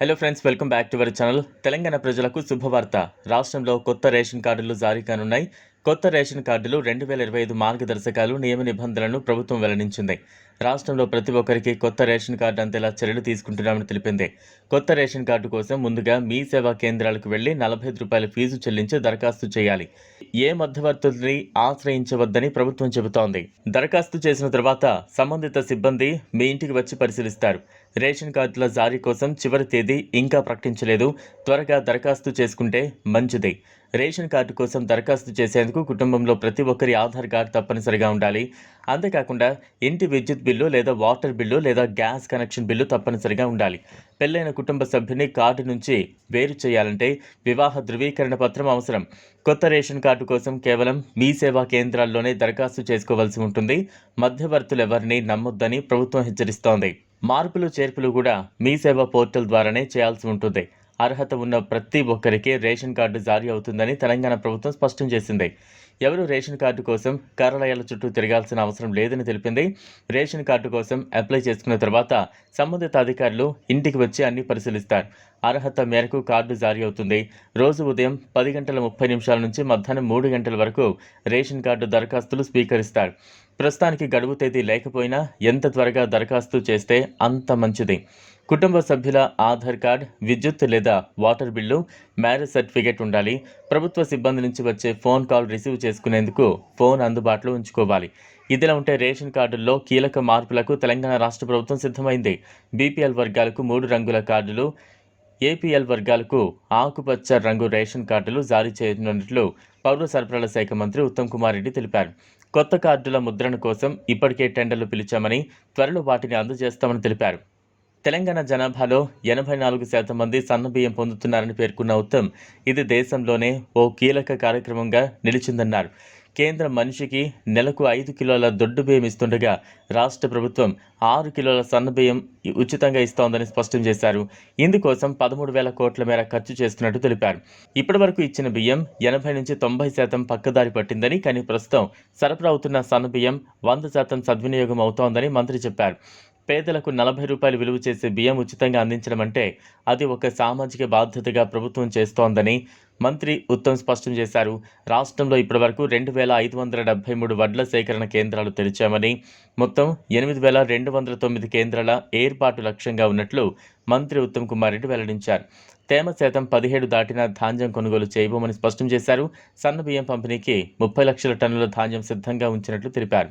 Hello friends welcome back to our channel Telangana ప్రజలకు శుభవార్త. రాష్ట్రంలో కొత్త రేషన్ కార్డులు జారీ కానున్నాయి. కొత్త రేషన్ కార్డులు రెండు వేల ఇరవై ఐదు మార్గదర్శకాలు నియమ నిబంధనలను ప్రభుత్వం వెల్లడించింది. రాష్ట్రంలో ప్రతి ఒక్కరికి కొత్త రేషన్ కార్డు అందేలా చర్యలు తీసుకుంటున్నామని తెలిపింది. కొత్త రేషన్ కార్డు కోసం ముందుగా మీ సేవా కేంద్రాలకు వెళ్ళి నలభై ఐదు రూపాయల ఫీజు చెల్లించి దరఖాస్తు చేయాలి. ఏ మధ్యవర్తుల్ని ఆశ్రయించవద్దని ప్రభుత్వం చెబుతోంది. దరఖాస్తు చేసిన తర్వాత సంబంధిత సిబ్బంది మీ ఇంటికి వచ్చి పరిశీలిస్తారు. రేషన్ కార్డుల జారీ కోసం చివరి తేదీ ఇంకా ప్రకటించలేదు. త్వరగా దరఖాస్తు చేసుకుంటే మంచిది. రేషన్ కార్డు కోసం దరఖాస్తు చేసేందుకు కుటుంబంలో ప్రతి ఒక్కరి ఆధార్ కార్డు తప్పనిసరిగా ఉండాలి. అంతేకాకుండా ఇంటి విద్యుత్ బిల్లు లేదా వాటర్ బిల్లు లేదా గ్యాస్ కనెక్షన్ బిల్లు తప్పనిసరిగా ఉండాలి. పెళ్ళైన కుటుంబ సభ్యుని కార్డు నుంచి వేరు చేయాలంటే వివాహ ధృవీకరణ పత్రం అవసరం. కొత్త రేషన్ కార్డు కోసం కేవలం మీ సేవా కేంద్రాల్లోనే దరఖాస్తు చేసుకోవాల్సి ఉంటుంది. మధ్యవర్తులు ఎవరిని నమ్మొద్దని ప్రభుత్వం హెచ్చరిస్తోంది. మార్పులు చేర్పులు కూడా మీ సేవ పోర్టల్ ద్వారానే చేయాల్సి ఉంటుంది. అర్హత ఉన్న ప్రతి ఒక్కరికి రేషన్ కార్డు జారీ అవుతుందని తెలంగాణ ప్రభుత్వం స్పష్టం చేసింది. ఎవరు రేషన్ కార్డు కోసం కార్యాలయాల చుట్టూ తిరగాల్సిన అవసరం లేదని తెలిపింది. రేషన్ కార్డు కోసం అప్లై చేసుకున్న తర్వాత సంబంధిత అధికారులు ఇంటికి వచ్చి అన్ని పరిశీలిస్తారు. అర్హత మేరకు కార్డు జారీ అవుతుంది. రోజు ఉదయం పది గంటల ముప్పై నిమిషాల నుంచి మధ్యాహ్నం మూడు గంటల వరకు రేషన్ కార్డు దరఖాస్తులు స్వీకరిస్తారు. ప్రస్తుతానికి గడువు తేదీ లేకపోయినా ఎంత త్వరగా దరఖాస్తు చేస్తే అంత మంచిది. కుటుంబ సభ్యుల ఆధార్ కార్డ్ విద్యుత్ లేదా వాటర్ బిల్లు మ్యారేజ్ సర్టిఫికేట్ ఉండాలి. ప్రభుత్వ సిబ్బంది నుంచి వచ్చే ఫోన్ కాల్ రిసీవ్ చేసుకునేందుకు ఫోన్ అందుబాటులో ఉంచుకోవాలి. ఇదిలా ఉంటే రేషన్ కార్డుల్లో కీలక మార్పులకు తెలంగాణ రాష్ట్ర ప్రభుత్వం సిద్ధమైంది. బీపీఎల్ వర్గాలకు మూడు రంగుల కార్డులు ఏపీఎల్ వర్గాలకు ఆకుపచ్చ రంగు రేషన్ కార్డులు జారీ చేయనున్నట్లు పౌర సరఫరాల శాఖ మంత్రి ఉత్తమ్ కుమార్ రెడ్డి తెలిపారు. కొత్త కార్డుల ముద్రణ కోసం ఇప్పటికే టెండర్లు పిలిచామని త్వరలో వాటిని అందజేస్తామని తెలిపారు. తెలంగాణ జనాభాలో ఎనభై నాలుగు శాతం మంది సన్నబియ్యం పొందుతున్నారని పేర్కొన్న ఉత్తమ్ ఇది దేశంలోనే ఓ కీలక కార్యక్రమంగా నిలిచిందన్నారు. కేంద్ర మనిషికి నెలకు ఐదు కిలోల దొడ్డు బియ్యం ఇస్తుండగా రాష్ట్ర ప్రభుత్వం ఆరు కిలోల సన్నబియ్యం ఉచితంగా ఇస్తోందని స్పష్టం చేశారు. ఇందుకోసం పదమూడు వేల కోట్ల మేర ఖర్చు చేస్తున్నట్టు తెలిపారు. ఇప్పటివరకు ఇచ్చిన బియ్యం ఎనభై నుంచి తొంభై శాతం పక్కదారి పట్టిందని కానీ ప్రస్తుతం సరఫరా అవుతున్న సన్నబియ్యం వంద శాతం సద్వినియోగం అవుతోందని మంత్రి చెప్పారు. పేదలకు నలభై రూపాయలు విలువ చేసే బియ్యం ఉచితంగా అందించడం అంటే అది ఒక సామాజిక బాధ్యతగా ప్రభుత్వం చేస్తోందని మంత్రి ఉత్తమ్ స్పష్టం చేశారు. రాష్ట్రంలో ఇప్పటివరకు రెండు వేల ఐదు వందల డెబ్బై మూడు వడ్ల సేకరణ కేంద్రాలు తెరిచామని మొత్తం ఎనిమిది వేల రెండు వందల తొమ్మిది కేంద్రాల ఏర్పాటు లక్ష్యంగా ఉన్నట్లు మంత్రి ఉత్తమ్ కుమార్ రెడ్డి వెల్లడించారు. తేమ శాతం పదిహేడు దాటిన ధాన్యం కొనుగోలు చేయబోమని స్పష్టం చేశారు. సన్న బియ్యం పంపిణీకి ముప్పై లక్షల టన్నుల ధాన్యం సిద్ధంగా ఉంచినట్లు తెలిపారు.